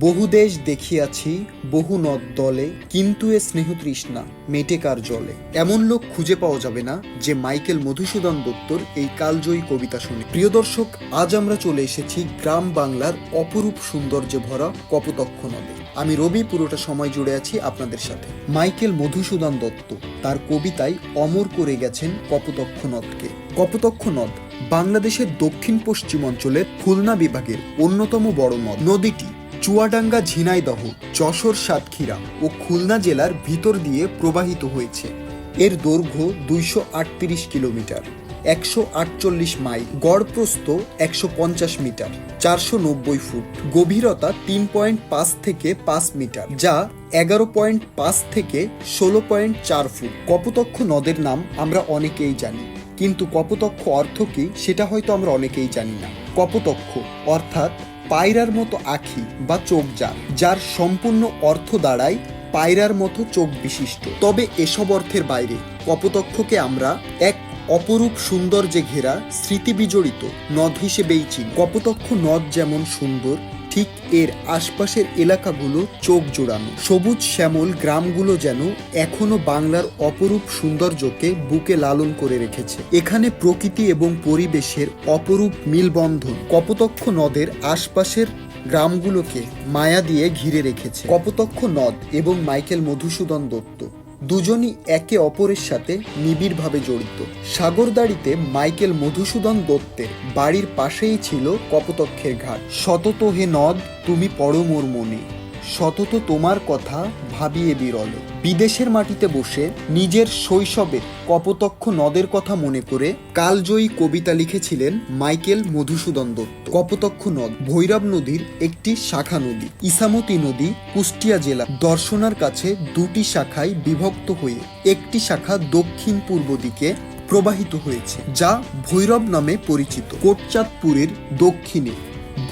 বহু দেশ দেখিয়াছি, বহু নদ দলে, কিন্তু এ স্নেহ তৃষ্ণা, মেটে কার জলে। এমন লোক খুঁজে পাওয়া যাবে না, যে মাইকেল মধুসূদন দত্তর এই কালজয়ী কবিতা শুনে। প্রিয় দর্শক, আজ আমরা চলে এসেছি গ্রাম বাংলার অপরূপ সৌন্দর্যে ভরা কপোতক্ষ নদে। আমি রবি, পুরোটা সময় জুড়ে আছি আপনাদের সাথে। মাইকেল মধুসূদন দত্ত তার কবিতায় অমর করে গেছেন কপোতক্ষ নদকে। কপোতক্ষ নদ বাংলাদেশের দক্ষিণ পশ্চিম অঞ্চলের খুলনা বিভাগের অন্যতম বড় নদ। নদীটি চুয়াডাঙ্গা ঝিনাইদহ, যশোর সাতক্ষীরা ও খুলনা জেলার ভিতর দিয়ে প্রবাহিত হয়েছে। এর দৈর্ঘ্য দুইশো আটত্রিশ কিলোমিটার, একশো আটচল্লিশ মাইল গড় প্রস্থ একশো পঞ্চাশ মিটার, চারশো নব্বই ফুট, গভীরতা তিন পয়েন্ট পাঁচ থেকে পাঁচ মিটার, যা এগারো পয়েন্ট পাঁচ থেকে ষোলো পয়েন্ট চার ফুট। কপোতক্ষ নদের নাম আমরা অনেকেই জানি, কিন্তু কপোতক্ষ অর্থ কি সেটা হয়তো আমরা অনেকেই জানি না। কপোতক্ষ অর্থাৎ পায়রার মতো আখি বা চোখ যার যার সম্পূর্ণ অর্থ দাঁড়ায় পায়রার মতো চোখ বিশিষ্ট। তবে এসব অর্থের বাইরে কপোতক্ষকে আমরা এক অপরূপ সৌন্দর্যে ঘেরা স্মৃতি বিজড়িত নদ হিসেবেই চিনি। কপোতক্ষ নদ যেমন সুন্দর ঠিক এর আশপাশের এলাকাগুলো চোখ জোড়ানো। সবুজ শ্যামল গ্রামগুলো যেন এখনও বাংলার অপরূপ সৌন্দর্যকে বুকে লালন করে রেখেছে। এখানে প্রকৃতি এবং পরিবেশের অপরূপ মিলবন্ধন কপোতক্ষ নদের আশপাশের গ্রামগুলোকে মায়া দিয়ে ঘিরে রেখেছে। কপোতক্ষ নদ এবং মাইকেল মধুসূদন দত্ত। দুজনই একে অপরের সাথে নিবিড়ভাবে জড়িত। সাগরদাড়িতে মাইকেল মধুসূদন দত্তের বাড়ির পাশেই ছিল কপতক্ষের ঘাট। শততহে নদ, তুমি পড়ো মোর মনে। শতত তোমার কথা ভাবিয়ে বিরল। বিদেশের মাটিতে বসে নিজের শৈশবের কপোতক্ষ নদের কথা মনে করে কালজয়ী কবিতা লিখেছিলেন মাইকেল মধুসূদন দত্ত। কপোতক্ষ নদ, ভৈরব নদীর একটি শাখা নদী, ইসামতি নদী, কুষ্টিয়া জেলা। দর্শনার কাছে দুটি শাখায় বিভক্ত হয়ে একটি শাখা দক্ষিণ পূর্ব দিকে প্রবাহিত হয়েছে, যা ভৈরব নামে পরিচিত। কোটচাঁদপুরের দক্ষিণে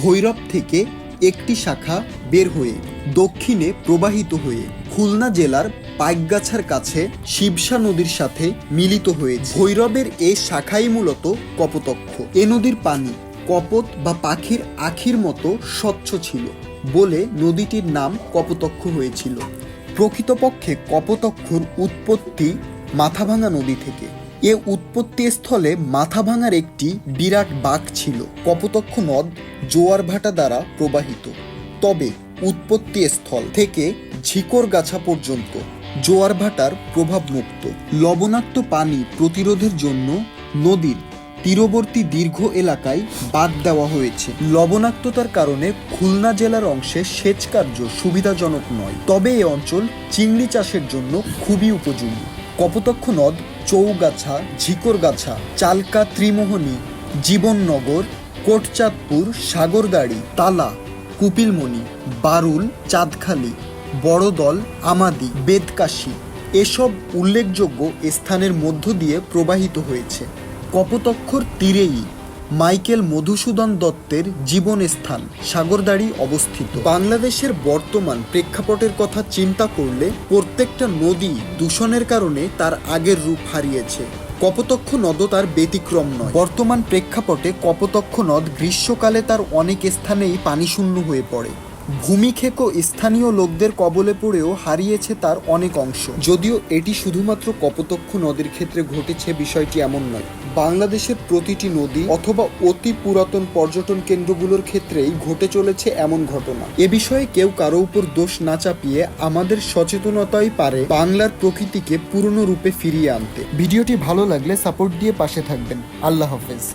ভৈরব থেকে একটি শাখা বের হয়ে দক্ষিণে প্রবাহিত হয়ে খুলনা জেলার পাইকগাছার কাছে শিবসা নদীর সাথে মিলিত হয়েছে। ভৈরবের এই শাখাই মূলত কপোতক্ষ। এ নদীর পানি কপত বা পাখির আখির মতো স্বচ্ছ ছিল বলে নদীটির নাম কপোতক্ষ হয়েছিল। প্রকৃতপক্ষে কপোতক্ষর উৎপত্তি মাথাভাঙা নদী থেকে। এ উৎপত্তি স্থলে মাথাভাঙার একটি বিরাট বাঁক ছিল। কপোতক্ষ নদ জোয়ার ভাটা দ্বারা প্রবাহিত। তবে উৎপত্তি স্থল থেকে ঝিকরগাছা পর্যন্ত জোয়ার ভাটার প্রভাব মুক্ত। লবণাক্ত পানি প্রতিরোধের জন্য নদীর তীরবর্তী দীর্ঘ এলাকায় বাদ দেওয়া হয়েছে। লবণাক্ততার কারণে খুলনা জেলার অংশে সেচ কার্য সুবিধাজনক নয়। তবে এ অঞ্চল চিংড়ি চাষের জন্য খুবই উপযোগী। কপোতক্ষ নদ চৌগাছা, ঝিকরগাছা, চালকা ত্রিমোহনী, জীবননগর, কোটচাঁদপুর, সাগরদাড়ি, তালা, কুপিলমণি, বারুল, চাঁদখালি, বড়দল, আমাদি, বেদকাশি এসব উল্লেখযোগ্য স্থানের মধ্য দিয়ে প্রবাহিত হয়েছে। কপোতক্ষর তীরেই মাইকেল মধুসূদন দত্তের জীবন স্থান সাগরদাড়ি অবস্থিত। বাংলাদেশের বর্তমান প্রেক্ষাপটের কথা চিন্তা করলে প্রত্যেকটা নদী দূষণের কারণে তার আগের রূপ হারিয়েছে। কপোতক্ষ নদও তার ব্যতিক্রম নয়। বর্তমান প্রেক্ষাপটে কপোতক্ষ নদ গ্রীষ্মকালে তার অনেক স্থানেই পানিশূন্য হয়ে পড়ে। ভূমিক্ষেক স্থানীয় লোকদের কবলে পড়েও হারিয়েছে তার অনেক অংশ। যদিও এটি শুধুমাত্র কপোতক্ষ নদের ক্ষেত্রে ঘটেছে, বিষয়টি এমন নয়। বাংলাদেশের প্রতিটি নদী অথবা অতি পুরাতন পর্যটন কেন্দ্রগুলোর ক্ষেত্রেই ঘটে চলেছে এমন ঘটনা। এ বিষয়ে কেউ কারও উপর দোষ না চাপিয়ে আমাদের সচেতনতাই পারে বাংলার প্রকৃতিকে পুরনো রূপে ফিরিয়ে আনতে। ভিডিওটি ভালো লাগলে সাপোর্ট দিয়ে পাশে থাকবেন। আল্লাহ হাফেজ।